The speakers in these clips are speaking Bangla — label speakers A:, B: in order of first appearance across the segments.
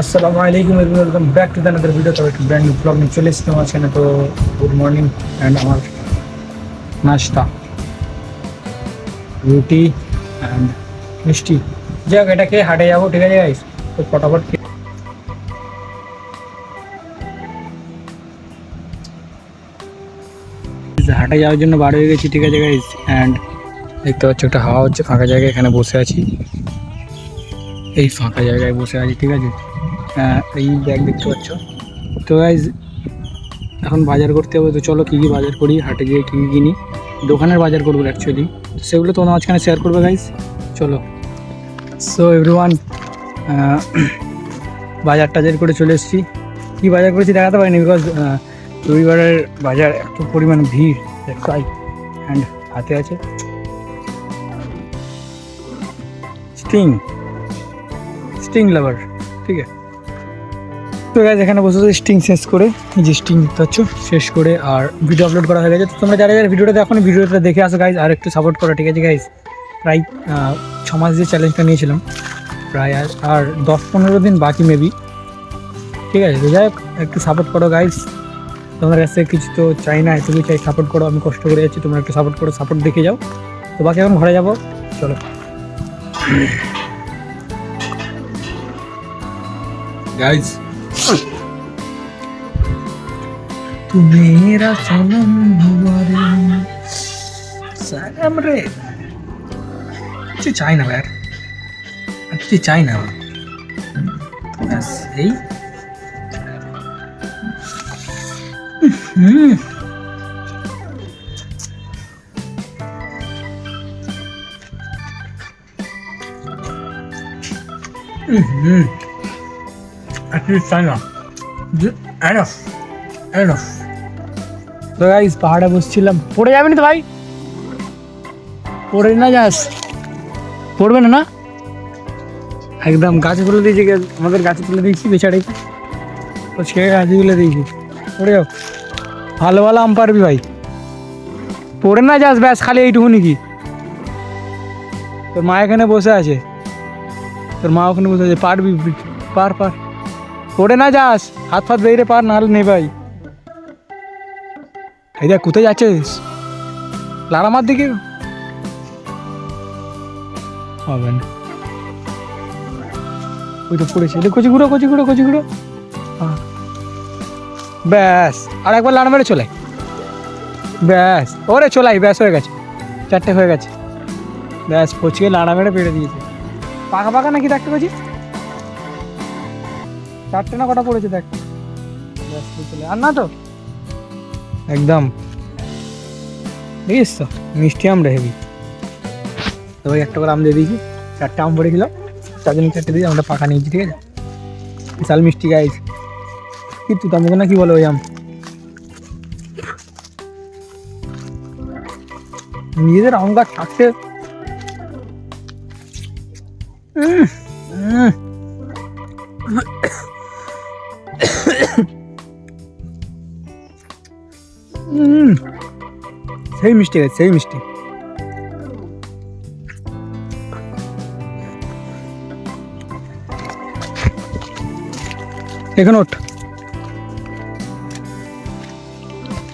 A: আসসালামু আলাইকুম welcome back to the video তবে একটু ব্র্যান্ড নিউ ব্লগ নিয়ে চলে এসেছি আমার তো গুড মর্নিং অ্যান্ড আমার নাস্তা, রুটি অ্যান্ড মিষ্টি। যাই হোক এটা খেয়ে হাটে যাব, ঠিক আছে গাইস তো ফটাফট হাটে যাওয়ার জন্য বার হয়ে গেছি, ঠিক আছে গাইস অ্যান্ড দেখতে পাচ্ছ একটা হাওয়া হচ্ছে, ফাঁকা জায়গায় এখানে বসে আছি। এই ফাঁকা জায়গায় বসে আছি, ঠিক আছে? এই ব্যাগ দেখতে পাচ্ছ। তো গাইজ এখন বাজার করতে হবে, তো চলো কী কী বাজার করি, হাটে গিয়ে কী কী কিনি। দোকানের বাজার করব অ্যাকচুয়ালি সেগুলো তোমার মাঝখানে শেয়ার করবে গাইজ চলো। সো এভরিওয়ান বাজার টাজার করে চলে এসেছি। কী বাজার করেছি দেখাতে পারিনি বিকজ রবিবারের বাজার এত পরিমাণ ভিড় তাই অ্যান্ড হাতে আছে। স্টিং স্টিং লাভার ঠিক আছে। তো গাইজ এখানে বসে বসে স্টিং শেষ করে যে স্টিং দেখতে শেষ করে আর ভিডিও আপলোড করা হয়ে গেছে। তো তোমরা যারা যারা ভিডিওটা দেখো ভিডিওটা দেখে আসো গাইজ আর একটু সাপোর্ট করো, ঠিক আছে গাইজ প্রায় ছ মাস যে চ্যালেঞ্জটা নিয়েছিলাম, প্রায় আর আর দশ পনেরো দিন বাকি মেবি ঠিক আছে, তো যাই একটু সাপোর্ট করো গাইজ তোমার কাছে কিছু তো চাই না তুমি চাই সাপোর্ট করো, আমি কষ্ট করে যাচ্ছি, তোমরা একটু সাপোর্ট করো সাপোর্ট দেখে যাও। তো বাকি এখন ঘরে যাব, চলো। গাইজ मेरा सनम हुआ रे सनम रे কিছু চাই না ভাই আর আর কিছু চাই না আমার। ব্যাস এই হুম হুম আর কিছু চাই না এনফ এনফ তো গাইস পাহাড়ে বসছিলাম পড়ে যাবে না তো ভাই পড়ে না যাস পড়বে না না একদম গাছে তুলে দিয়েছি গে- আমাদের গাছে তুলে দিয়েছি বেচারাকে তো সে গাছে তুলে দিয়েছি পড়ে যাও ভালো ভালো আম পারবি ভাই পড়ে না যাস ব্যাস খালি এইটুকুনি কি তোর মা এখানে বসে আছে তোর মা ওখানে বসে আছে পারবি পার পার পড়ে না যাস হাত ফাত বেরিয়ে পার নাহলে নেই ভাই এই দেখ, কোথায় যাচ্ছিস? লারামার দিকে। হবে না। ওই তো পড়েছে। এটা কচি গুঁড়ো কচি গুঁড়ো কচি হ্যাঁ। ব্যাস। আর একবার লাড়া মেরে চলে ব্যাস। ওরে চলাই ব্যাস, হয়ে গেছে। চারটে হয়ে গেছে। ব্যাস, পচিয়ে লাড়া মেরে পেড়ে দিয়েছে। পাকা পাকা নাকি দেখতে পাচ্ছি চারটে না কটা পড়েছে দেখ। ব্যাস, চলে আর না তো? একদম। দেখিস তো? মিষ্টি আম রেহেবি তো ওই একটা করে আম দিয়ে দিয়েছি। চারটে আম পড়ে গেল। চার জন্য চারটে দিয়ে আমরা পাকা নিয়েছি ঠিক আছে? বিশাল মিষ্টি গাইস কিন্তু তোমাকে না কি বলে ওই আম? নিজেদের আম গাছ থাকতে। উম, সেই মিষ্টি গাছ সেই মিষ্টি। এখানে ওঠ।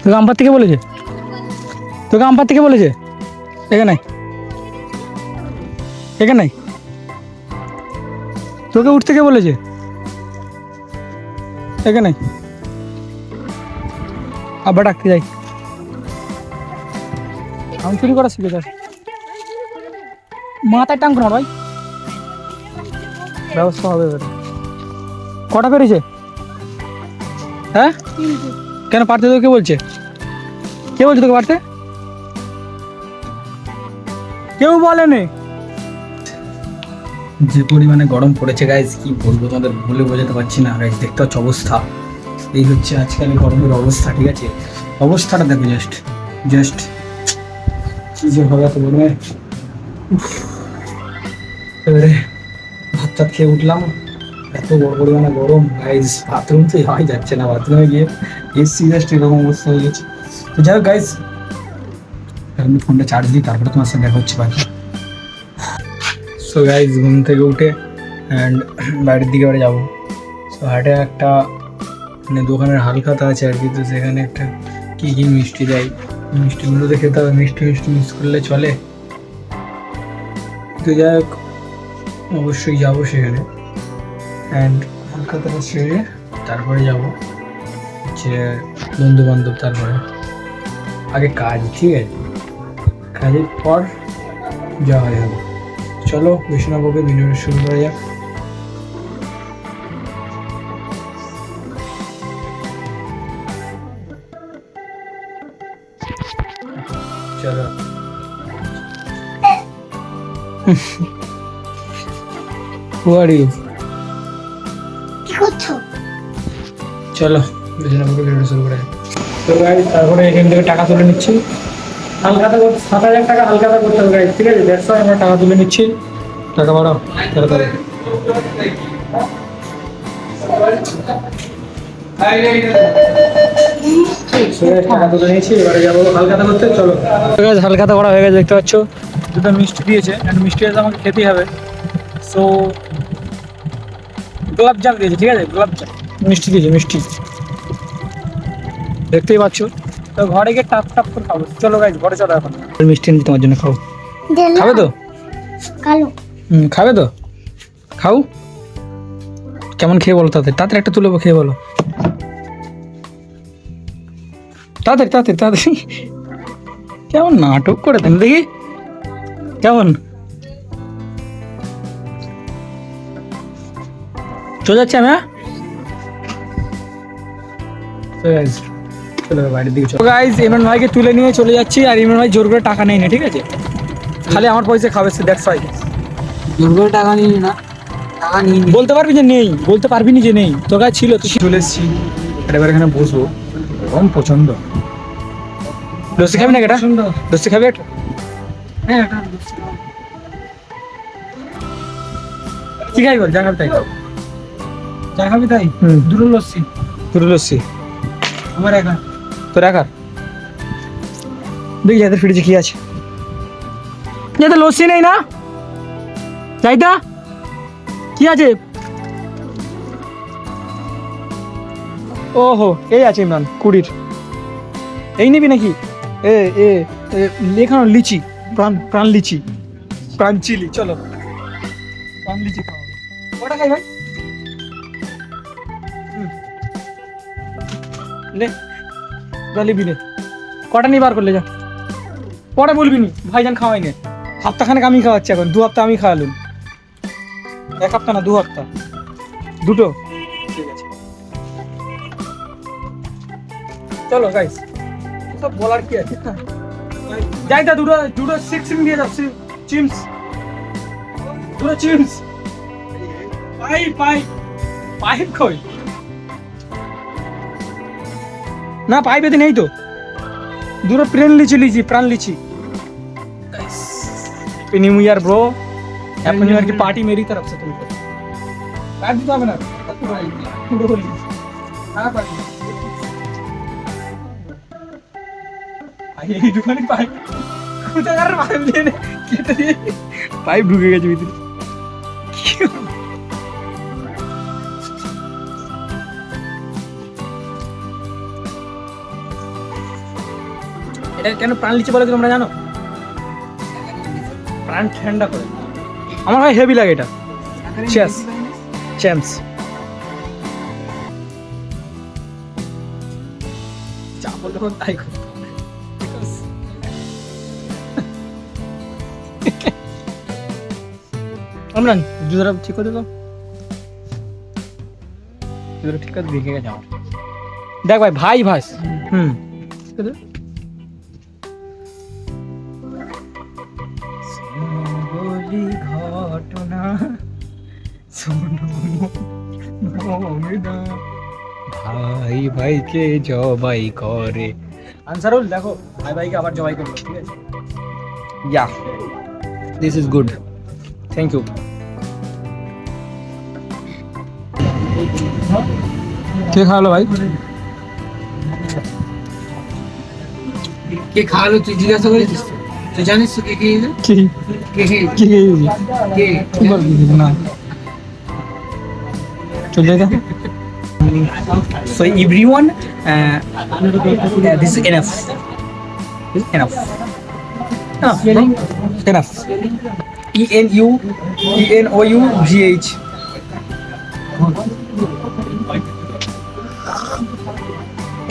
A: তোকে আমপার থেকে বলেছে? তোকে আমপার থেকে বলেছে? এখানে এখানে তোকে উঠতে কে বলেছে? এখানে আবার ডাকতে যাই। আমি চুরি করা শিখে যাস মাথায় টাং করো ভাই। ব্যবস্থা হবে কটা পেরেছে? হ্যাঁ? কেন পারতে তোকে বলছে? কে বলছে তোকে পারতে? কেউ বলেনি। যে পরিমাণে গরম পড়েছে গাইজ কি বলব তোমাদের বলে বোঝাতে পারছি না গাইজ দেখতে পাচ্ছ অবস্থা। এই হচ্ছে আজকাল গরমের অবস্থা, ঠিক আছে? অবস্থাটা দেখো জাস্ট জাস্ট কি যে হবে তো বলবে উফ। এবারে ভাত টাত খেয়ে উঠলাম। এত বড় পরিমাণে গরম গাইজ বাথরুম তো যাওয়াই যাচ্ছে না বাথরুমে গিয়ে এসি জাস্ট এরকম অবস্থা হয়ে গেছে। তো যাই হোক গাইজ আমি ফোনটা চার্জ দিই, তারপরে তোমার সাথে দেখা হচ্ছে বাকি। সো গাইজ ঘুম থেকে উঠে অ্যান্ড বাইরের দিকে এবারে যাব। সো হাটে একটা মানে দোকানের হালখাতা আছে আর কি, তো সেখানে একটা কী কী মিষ্টি দেয়। মিষ্টিগুলো তো খেতে হবে মিষ্টি মিষ্টি মিস করলে চলে। তো যাই হোক, অবশ্যই যাব সেখানে। অ্যান্ড হালখাতাটা সেরে তারপরে যাব হচ্ছে বন্ধু বান্ধব তারপরে। আগে কাজ, ঠিক আছে? কাজের পর যাওয়া যাবে চলো, বিষ্ণুবাবুকে ভিডিওটা শুরু করা যাক। Who are you?
B: কি করছ?
A: চলো বিষ্ণুবাবুকে ভিডিওটা শুরু করা। তো গাইজ তারপরে এখান থেকে টাকা তুলে নিচ্ছি। হালকাতা করতে সাত হাজার টাকা হালকাতা করতে হবে guys, ঠিক আছে? দেড়শো আমরা টাকা তুলে নিচ্ছি। টাকা বাড়াও তাড়াতাড়ি টাকা তুলে নিয়েছি এবারে যাব হালকাতা করতে চলো। হালকাতা করা হয়ে গেছে দেখতে পাচ্ছ? দুটো মিষ্টি দিয়েছে and মিষ্টি আছে আমাকে খেতেই হবে। সো গোলাপ জাম দিয়েছে ঠিক আছে? গোলাপ জাম। মিষ্টি দিয়েছে মিষ্টি। দেখতেই পাচ্ছ? তো ঘরে গিয়ে টাপ টাপ করে খাব। চলো গাইজ ঘরে চলো এখন। মিষ্টি এনেছি তোমার জন্য খাও খাবে তো?
B: কালো।
A: হুম খাবে তো? খাও। কেমন খেয়ে বলো তাদের? তাড়াতাড়ি একটা তুলে খেয়ে বলো। তাদের তাড়াতাড়ি তাড়াতাড়ি। কেমন নাটক করে দেন দেখি। কেমন? চলে যাচ্ছি আমি হ্যাঁ চলো বাড়ির দিকে চলো। গাইজ ইমরান ভাইকে তুলে নিয়ে চলে যাচ্ছি আর ইমরান ভাই জোর করে টাকা নেই না ঠিক আছে? খালি আমার পয়সা খাবে সে দ্যাটস ওয়াই
C: দুর্গো টাকা নিয়ে না টাকা নিয়ে
A: বলতে পারবি যে নেই বলতে পারবি না যে নেই। তোর কাছে ছিল তুই চলে এসেছি। এবার এখানে বসবো। কম পছন্দ। লস্যি খাবি না এটা
C: সুন্দর
A: লস্যি খাবি একটা?
C: হ্যাঁ
A: কি বল যা খাবি তাই
C: চা খাবি তাই? দুটো লস্যি।
A: দুটো লস্যি।
C: আমার একা।
A: তোর একার? দেখি যাদের ফ্রিজে কি আছে। যাতে লস্যি নেই না? চাইতা কি আছে? ওহো এই আছে ইমরান কুড়ির। এই নিবি নাকি? এ এ এ, এখানে লিচি। প্রাণ প্রাণ লিচি। প্রাণ চিলি, চলো। প্রাণ লিচি খাওয়া কটা খাই ভাই। লে যা লিবি নে। কটা নিয়ে বার করলে যা। পরে বলবি নি, ভাইজান খাওয়াই নে। সপ্তাহখানেক আমি খাওয়াচ্ছি এখন, দু হপ্তাহ আমি খাওয়ালুম। এক হপ্তাহ না, দু হপ্তাহ দুটো। ঠিক আছে। চলো গাইস সব বলার কি আছে? যাই তা দুটো দুটো সিক্সিং দিয়ে যাও চিমস দুটো চিমস পাই পাই পাইপ কই না পাইপ এতে নেই তো দুটো plain litchi litchi Pran litchi happy new year bro happy new year की पार्टी मेरी तरफ से तुमको काट दी तो ना এই পাইপ কোথায় কার পাইপ দিয়ে নে, কেটে দিয়ে। পাইপ ঢুকে গেছে ভিতরে। এটা কেন প্রাণ লিচি বলে তোমরা জানো? প্রাণ ঠান্ডা করে। আমার হয় হেভি লাগে এটা। Cheers. চ্যাম্পস যা বলল তাই করো। অমরান জুতোটা ঠিক করে দাও জুতোটা ঠিক করে দেখে গেছে আমার। দেখ ভাই ভাই ভাস হুম। ঘটনা ভাই ভাইকে জবাই করে। আনসারুল দেখো ভাই ভাইকে আবার জবাই করবে ঠিক আছে? Yeah this is good thank you. কে খাওয়ালো ভাই?
C: কে খাওয়ালো তুই জিজ্ঞাসা করেছিস? তুই জানিস তো কে খেয়েছে?
A: কি?
C: কে
A: কি খেয়েছি?
C: কে?
A: তোমার না। চলে যা। So everyone, uh, uh, this is enough. This is enough. Enough, bro. Enough. N U E N O U G H.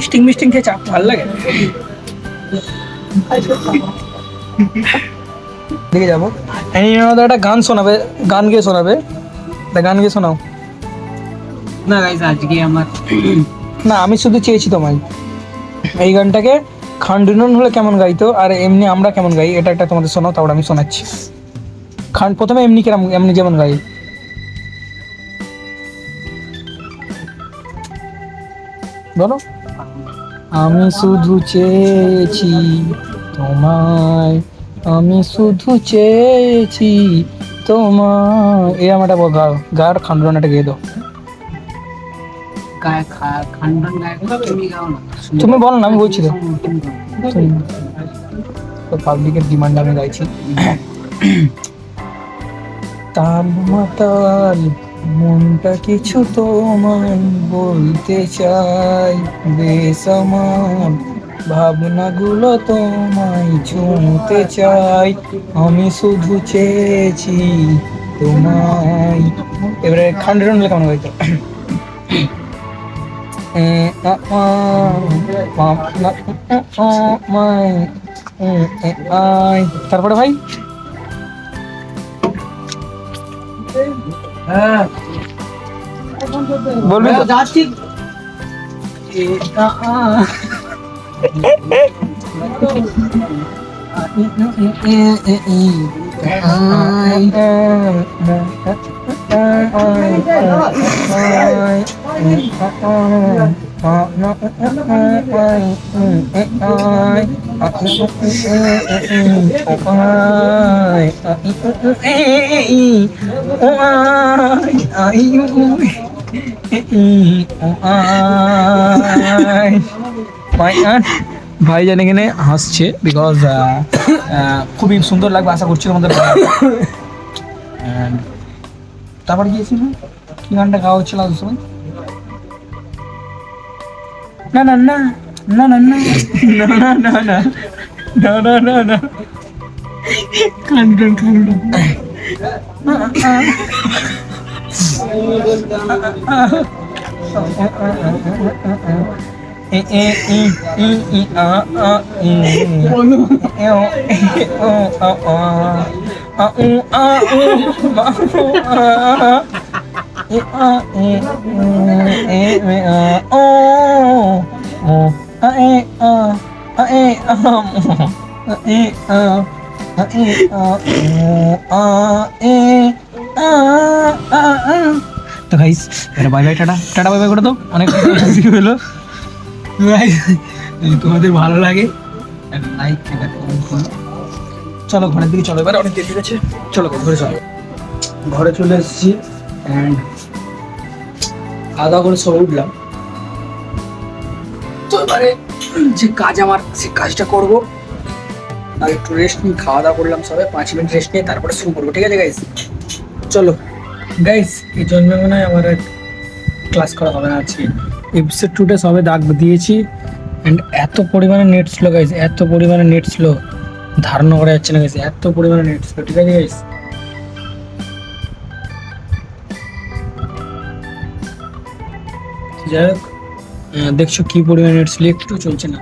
A: Sting মিস্টিং খেয়ে চাপ ভালো লাগে? দেখে যাব। আমাদের একটা গান শোনাবে গান গিয়ে শোনাবে। একটা গান গিয়ে শোনাও।
C: না গাইস আজকে আমার
A: না আমি শুধু চেয়েছি তোমায়। এই গানটাকে খান্ডুনন হলে কেমন গাইতো আর এমনি আমরা কেমন গাই এটা একটা তোমাদের শোনাও তারপর আমি শোনাচ্ছি। খান প্রথমে এমনি কেমন এমনি যেমন গাই। বলো। আমি শুধু চেয়েছি তোমায় আমি শুধু চেয়েছি তোমায়। এই আমার একটা গাও গার খান্ডুনন একটা গেয়ে দাও
C: খান্ডন তুমি
A: বলো না আমি বলছি। তো। পাবলিকের ডিমান্ড আমি গাইছি। তাল মাতাল মনটা কিছু তোমায় বলতে চাই বেশ আমার ভাবনাগুলো তোমায় ছুঁতে চাই আমি শুধু চেয়েছি তোমায় এবারে খান্ডের হলে কেমন আই। তারপরে ভাই হ্যাঁ বলবি যা ঠিক Bye. ভাইজান কিনে হাসছে বিকজ uh, uh, খুবই সুন্দর লাগবে আশা করছি আমাদের তারপর গিয়েছি কি গানটা গাওয়া হচ্ছিল সময় না না না না না না না না না না না না না কান্দন কান্দন এ এ তো গাইস এবার bye bye tata. Tata bye bye করে দাও। অনেক হলো। যদি তোমাদের ভালো লাগে লাইক চলো ঘরের দিকে চলো, এবার অনেক দেরি গেছে। চলো, ঘরে চলো। ঘরে চলে এসেছি। অ্যান্ড খাওয়া দাওয়া করে সব উঠলাম। তো এবারে যে কাজ আমার, সে কাজটা করব। আর একটু রেস্ট নিই খাওয়া দাওয়া করলাম সবাই, পাঁচ মিনিট রেস্ট নিয়ে তারপরে শুরু করব, ঠিক আছে গাইস চলো। গাইস এই জন্মে মনে হয় আমার ক্লাস করা হবে না আজকে। এপিসোড টুতে সবে দাগ দিয়েছি। অ্যান্ড এত পরিমাণে নেট স্লো গাইস এত পরিমাণে নেট স্লো ধারণা করা যাচ্ছে না গাইস এত পরিমাণে নেট স্লো ঠিক আছে গাইস যাই হোক দেখছ কি পরিমাণে নেট স্লো একটু চলছে না।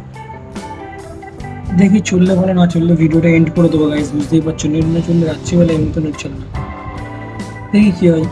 A: দেখি চললে ভালো, না চললে ভিডিওটা এন্ড করে দেবো গাইজ বুঝতেই পারছ নেট না চললে রাত্রিবেলা এমনি তো নেট চলে না দেখি কি হয়।